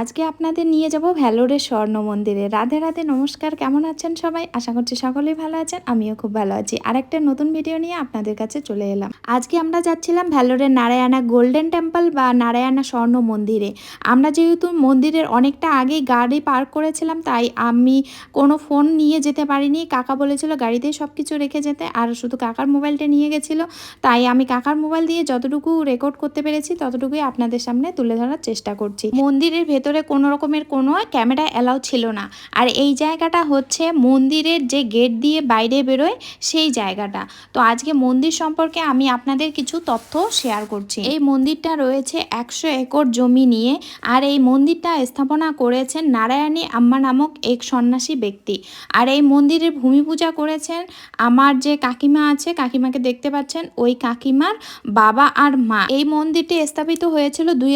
আজকে আপনাদের নিয়ে যাব ভ্যালোরের স্বর্ণ মন্দিরে রাধে রাধে, নমস্কার, কেমন আছেন সবাই? আশা করছি সকলেই ভালো আছেন, আমিও খুব ভালো আছি। আর একটা নতুন ভিডিও নিয়ে আপনাদের কাছে চলে এলাম। আজকে আমরা যাচ্ছিলাম ভ্যালোরের নারায়ণা গোল্ডেন টেম্পল বা নারায়ণা স্বর্ণ মন্দিরে আমরা যেহেতু মন্দিরের অনেকটা আগেই গাড়ি পার্ক করেছিলাম, তাই আমি কোনো ফোন নিয়ে যেতে পারিনি। কাকা বলেছিল গাড়িতেই সব কিছু রেখে যেতে, আর শুধু কাকার মোবাইলটা নিয়ে গেছিল। তাই আমি কাকার মোবাইল দিয়ে যতটুকু রেকর্ড করতে পেরেছি, ততটুকুই আপনাদের সামনে তুলে ধরার চেষ্টা করছি। মন্দিরের ভেতরে কোনো রকমের কোনো ক্যামেরা অ্যালাউ ছিল না। আর এই জায়গাটা হচ্ছে মন্দিরের যে গেট দিয়ে বাইরে বেরোয় সেই জায়গাটা। তো আজকে মন্দির সম্পর্কে আমি আপনাদের কিছু তথ্য শেয়ার করছি। এই মন্দিরটা রয়েছে একশো একর জমি নিয়ে আর এই মন্দিরটা স্থাপনা করেছেন নারায়ণী আম্মা নামক এক সন্ন্যাসী ব্যক্তি। আর এই মন্দিরের ভূমি পূজা করেছেন আমার যে কাকিমা আছে, কাকিমাকে দেখতে পাচ্ছেন, ওই কাকিমার বাবা আর মা। এই মন্দিরটি স্থাপিত হয়েছিল দুই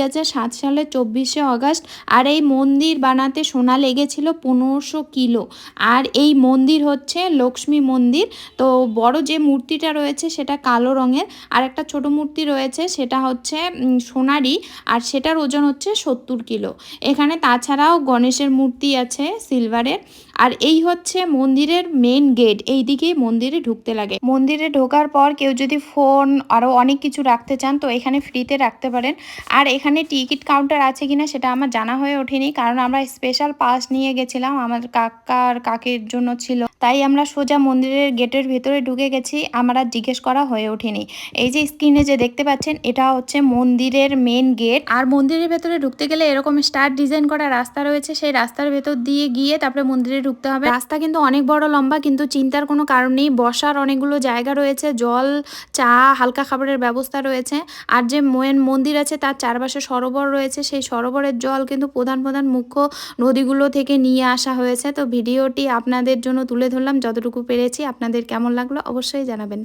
সালের চব্বিশে অগস্ট আর এই মন্দির বানাতে সোনা লেগেছিল পনেরোশো কিলো। আর এই মন্দির হচ্ছে লক্ষ্মী মন্দির। তো বড় যে মূর্তিটা রয়েছে সেটা কালো রঙের। আর একটা ছোট মূর্তি রয়েছে সেটা হচ্ছে সোনারি সোনারই। আর সেটার ওজন হচ্ছে সত্তর কিলো। এখানে তাছাড়াও গণেশের মূর্তি আছে, সিলভারের। আর এই হচ্ছে মন্দিরের মেন গেট এই দিকেই মন্দিরে ঢুকতে লাগে। মন্দিরে ঢোকার পর কেউ যদি ফোন আরও অনেক কিছু রাখতে চান, তো এখানে ফ্রিতে রাখতে পারেন। আর এখানে টিকিট কাউন্টার আছে কিনা সেটা আমার জানা হয়ে ওঠেনি, কারণ আমরা স্পেশাল পাস নিয়ে গেছিলাম, আমার কাকার কাকির জন্য ছিল। তাই আমরা সোজা মন্দিরের গেটের ভেতরে ঢুকে গেছি। আমার জিজ্ঞেস করা হয়ে ওঠেনি। এই যে স্ক্রিনে যে দেখতে পাচ্ছেন, এটা হচ্ছে মন্দিরের মেন গেট আর মন্দিরের ভেতরে ঢুকতে গেলে এরকম স্টার ডিজাইন করা রাস্তা রয়েছে। সেই রাস্তার ভেতর দিয়ে গিয়ে তারপরে মন্দিরে ঢুকতে হবে। রাস্তা কিন্তু অনেক বড় লম্বা, কিন্তু চিন্তার কোনো কারণ নেই। বসার অনেকগুলো জায়গা রয়েছে, জল, চা, হালকা খাবারের ব্যবস্থা রয়েছে। আর যে মেন মন্দির আছে, তার চারপাশে সরোবর রয়েছে। সেই সরোবরের জল কিন্তু প্রধান প্রধান মুখ্য নদীগুলো থেকে নিয়ে আসা হয়েছে। তো ভিডিওটি আপনাদের জন্য তুলে ধরলাম যতটুকু পেরেছি আপনাদের কেমন লাগল অবশ্যই জানাবেন।